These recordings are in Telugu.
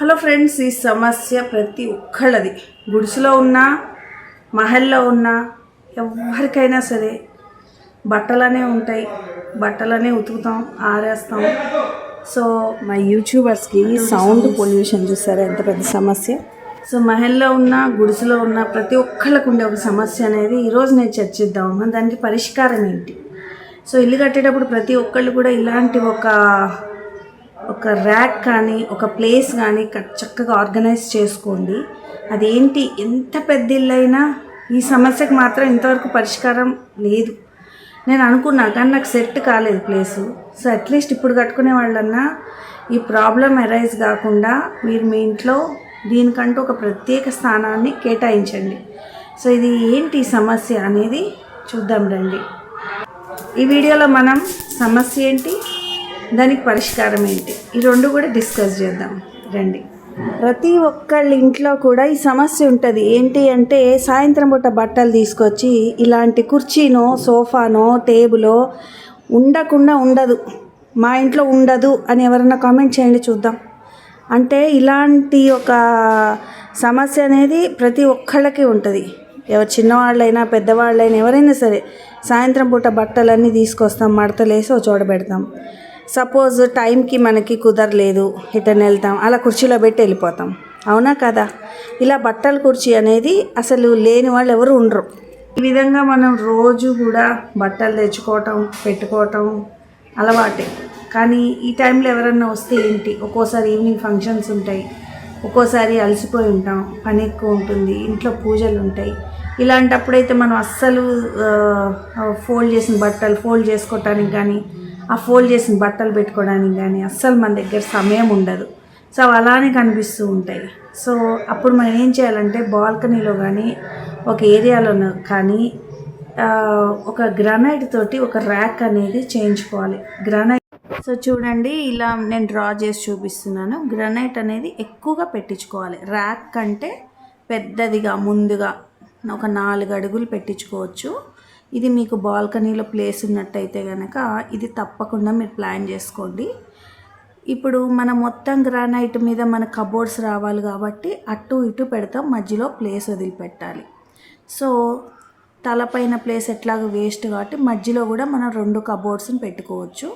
హలో ఫ్రెండ్స్ ఈ సమస్య ప్రతి ఒక్కళ్ళది. గుడిసెలో ఉన్నా మహల్లో ఉన్నా ఎవరికైనా సరే బట్టలనే ఉంటాయి. బట్టలనే ఉతుకుతాం ఆరేస్తాం. సో మా యూట్యూబర్స్కి సౌండ్ పొల్యూషన్ చూసారా? ఎంత పెద్ద సమస్య. సో మహల్లో ఉన్న గుడిసెలో ఉన్న ప్రతి ఒక్కళ్ళకు ఉండే ఒక సమస్య అనేది ఈరోజు నేను చర్చిద్దామమ్మా దానికి పరిష్కారం ఏంటి? సో ఇల్లు కట్టేటప్పుడు ప్రతి ఒక్కళ్ళు కూడా ఇలాంటి ఒక ఒక ర్యాక్ కానీ ఒక ప్లేస్ కానీ చక్కగా ఆర్గనైజ్ చేసుకోండి. అదేంటి? ఎంత పెద్ద ఇల్లు అయినా ఈ సమస్యకు మాత్రం ఇంతవరకు పరిష్కారం లేదు. నేను అనుకున్నా కానీ నాకు సెట్ కాలేదు ప్లేసు సో అట్లీస్ట్ ఇప్పుడు కట్టుకునే వాళ్ళన్నా ఈ ప్రాబ్లం అరైజ్ కాకుండా మీరు మీ ఇంట్లో దీనికంటూ ఒక ప్రత్యేక స్థానాన్ని కేటాయించండి. సో ఇది ఏంటి సమస్య అనేది చూద్దాం రండి. ఈ వీడియోలో మనం సమస్య ఏంటి? దానికి పరిష్కారం ఏంటి? ఈ రెండు కూడా డిస్కస్ చేద్దాం. రండి. ప్రతి ఒక్కళ్ళ ఇంట్లో కూడా ఈ సమస్య ఉంటుంది. ఏంటి అంటే సాయంత్రం పూట బట్టలు తీసుకొచ్చి ఇలాంటి కుర్చీనో సోఫానో టేబులో ఉండకుండా ఉండదు. మా ఇంట్లో ఉండదు అని ఎవరైనా కామెంట్ చేయండి చూద్దాం. అంటే ఇలాంటి ఒక సమస్య అనేది ప్రతి ఒక్కళ్ళకి ఉంటుంది. ఎవరు చిన్నవాళ్ళైనా పెద్దవాళ్ళైనా ఎవరైనా సరే సాయంత్రం పూట బట్టలన్నీ తీసుకొస్తాం మడతలేసి చూడబెడతాం సపోజ్ టైంకి మనకి కుదరలేదు ఎటర్న్ వెళ్తాం అలా కుర్చీలో పెట్టి వెళ్ళిపోతాం. అవునా కదా? ఇలా బట్టల కుర్చీ అనేది అసలు లేని వాళ్ళు ఎవరు ఉండరు. ఈ విధంగా మనం రోజు కూడా బట్టలు తెచ్చుకోవటం పెట్టుకోవటం అలవాటే. కానీ ఈ టైంలో ఎవరన్నా వస్తే ఏంటి? ఒక్కోసారి ఈవినింగ్ ఫంక్షన్స్ ఉంటాయి ఒక్కోసారి అలసిపోయి ఉంటాం పని ఎక్కువ ఉంటుంది ఇంట్లో పూజలు ఉంటాయి. ఇలాంటప్పుడైతే మనం అస్సలు ఫోల్డ్ చేసిన బట్టలు ఫోల్డ్ చేసుకోవటానికి కానీ ఆ ఫోల్డ్ చేసిన బట్టలు పెట్టుకోవడానికి కానీ అస్సలు మన దగ్గర సమయం ఉండదు. సో అవి అలానే కనిపిస్తూ ఉంటాయి. సో అప్పుడు మనం ఏం చేయాలంటే బాల్కనీలో కానీ ఒక ఏరియాలో కానీ ఒక గ్రానైట్ తోటి ఒక ర్యాక్ అనేది చేయించుకోవాలి. గ్రానైట్ సో చూడండి ఇలా నేను డ్రా చేసి చూపిస్తున్నాను. గ్రానైట్ అనేది ఎక్కువగా పెట్టించుకోవాలి. ర్యాక్ కంటే పెద్దదిగా ముందుగా ఒక నాలుగు అడుగులు పెట్టించుకోవచ్చు. ఇది మీకు బాల్కనీలో ప్లేస్ ఉన్నట్టయితే కనుక ఇది తప్పకుండా మీరు ప్లాన్ చేసుకోండి. ఇప్పుడు మన మొత్తం గ్రానైట్ మీద మన కబోర్డ్స్ రావాలి కాబట్టి అటు ఇటు పెడతాం మధ్యలో ప్లేస్ వదిలిపెట్టాలి. సో తలపైన ప్లేస్ ఎట్లాగ వేస్ట్ కాబట్టి మధ్యలో కూడా మనం రెండు కబోర్డ్స్ని పెట్టుకోవచ్చు.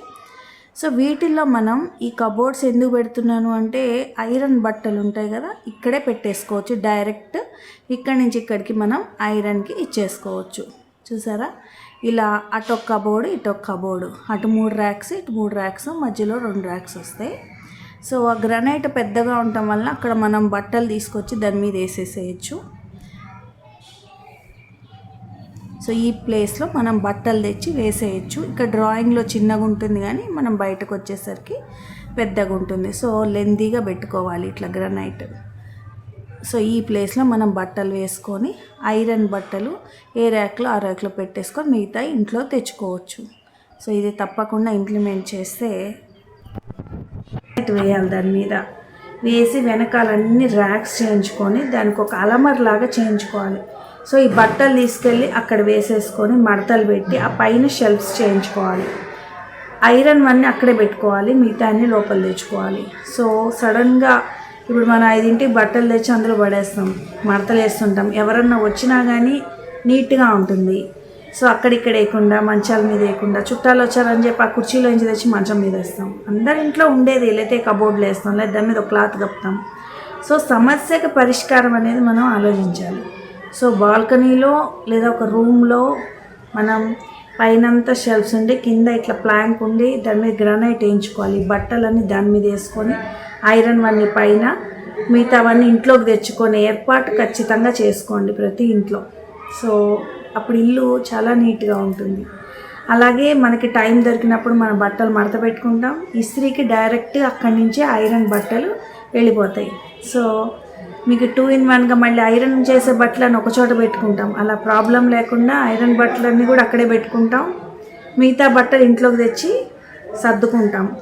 సో వీటిల్లో మనం ఈ కబోర్డ్స్ ఎందుకు పెడుతున్నాను అంటే ఐరన్ బట్టలు ఉంటాయి కదా ఇక్కడే పెట్టేసుకోవచ్చు. డైరెక్ట్ ఇక్కడి నుంచి ఇక్కడికి మనం ఐరన్కి ఇచ్చేసుకోవచ్చు. చూసారా? ఇలా అటొక కబోర్డు ఇటొక కబోర్డు అటు మూడు ర్యాక్స్ ఇటు మూడు ర్యాక్స్ మధ్యలో రెండు ర్యాక్స్ వస్తాయి. సో ఆ గ్రనైట్ పెద్దగా ఉండటం వల్ల అక్కడ మనం బట్టలు తీసుకొచ్చి దాని మీద వేసేసేయచ్చు. సో ఈ ప్లేస్లో మనం బట్టలు తెచ్చి వేసేయచ్చు. ఇక్కడ డ్రాయింగ్లో చిన్నగా ఉంటుంది కానీ మనం బయటకు వచ్చేసరికి పెద్దగా ఉంటుంది. సో లెందీగా పెట్టుకోవాలి ఇట్లా గ్రనైట్. సో ఈ ప్లేస్లో మనం బట్టలు వేసుకొని ఐరన్ బట్టలు ఏ ర్యాక్లో ఆ ర్యాక్లో పెట్టేసుకొని మిగతా ఇంట్లో తెచ్చుకోవచ్చు. సో ఇది తప్పకుండా ఇంప్లిమెంట్ చేస్తే లైట్ వేయాలి దాని మీద. వేసి వెనకాలన్నీ ర్యాక్స్ చేయించుకొని దానికి ఒక అలమర్ లాగా చేయించుకోవాలి. సో ఈ బట్టలు తీసుకెళ్ళి అక్కడ వేసేసుకొని మడతలు పెట్టి ఆ పైన షెల్ఫ్స్ చేయించుకోవాలి. ఐరన్ అన్నీ అక్కడే పెట్టుకోవాలి మిగతా అన్ని లోపల తెచ్చుకోవాలి. సో సడన్గా ఇప్పుడు మనం ఐదింటికి బట్టలు తెచ్చి అందులో పడేస్తాం మడతలు వేస్తుంటాం. ఎవరన్నా వచ్చినా కానీ నీట్గా ఉంటుంది. సో అక్కడిక్కడ వేయకుండా మంచాల మీద వేయకుండా చుట్టాలు వచ్చారని చెప్పి ఆ కుర్చీలోంచి తెచ్చి మంచం మీద వేస్తాం. అందరి ఇంట్లో ఉండేది లేతే కబోర్డ్లు వేస్తాం లేదా దాని మీద ఒక క్లాత్ కప్పుతాం. సో సమస్యకి పరిష్కారం అనేది మనం ఆలోచించాలి. సో బాల్కనీలో లేదా ఒక రూమ్లో మనం పైనంతా షెల్ఫ్స్ ఉండి కింద ఇట్లా ప్లాంక్ ఉండి దాని మీద గ్రానైట్ వేయించుకోవాలి. బట్టలన్నీ దాని మీద వేసుకొని ఐరన్ వన్నీ పైన మిగతావన్నీ ఇంట్లోకి తెచ్చుకొని ఏర్పాటు ఖచ్చితంగా చేసుకోండి ప్రతి ఇంట్లో. సో అప్పుడు ఇల్లు చాలా నీట్గా ఉంటుంది. అలాగే మనకి టైం దొరికినప్పుడు మన బట్టలు మడత పెట్టుకుంటాం. ఇస్త్రీకి డైరెక్ట్ అక్కడి నుంచే ఐరన్ బట్టలు వెళ్ళిపోతాయి. సో మీకు టూ ఇన్ వన్గా మళ్ళీ ఐరన్ చేసే బట్టలను ఒక చోట పెట్టుకుంటాం. అలా ప్రాబ్లం లేకుండా ఐరన్ బట్టలన్నీ కూడా అక్కడే పెట్టుకుంటాం. మిగతా బట్టలు ఇంట్లోకి తెచ్చి సర్దుకుంటాం.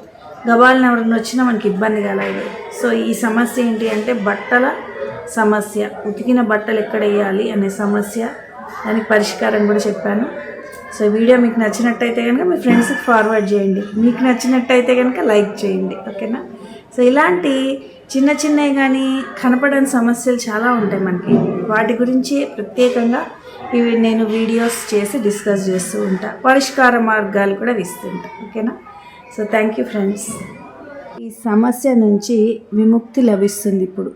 గబాలను ఎవరైనా వచ్చినా మనకి ఇబ్బంది కలగదు సో ఈ సమస్య ఏంటి అంటే బట్టల సమస్య. ఉతికిన బట్టలు ఎక్కడ వేయాలి అనే సమస్య. దానికి పరిష్కారం కూడా చెప్పాను. సో వీడియో మీకు నచ్చినట్టయితే కనుక మీ ఫ్రెండ్స్కి ఫార్వర్డ్ చేయండి. మీకు నచ్చినట్టయితే కనుక లైక్ చేయండి. ఓకేనా సో ఇలాంటి చిన్న చిన్నవి కానీ కనపడని సమస్యలు చాలా ఉంటాయి మనకి. వాటి గురించి ప్రత్యేకంగా ఇవి నేను వీడియోస్ చేసి డిస్కస్ చేస్తూ ఉంటా. పరిష్కార మార్గాలు కూడా ఇస్తుంటా ఓకేనా సో థ్యాంక్ యూ ఫ్రెండ్స్ ఈ సమస్య నుంచి విముక్తి లభిస్తుంది ఇప్పుడు.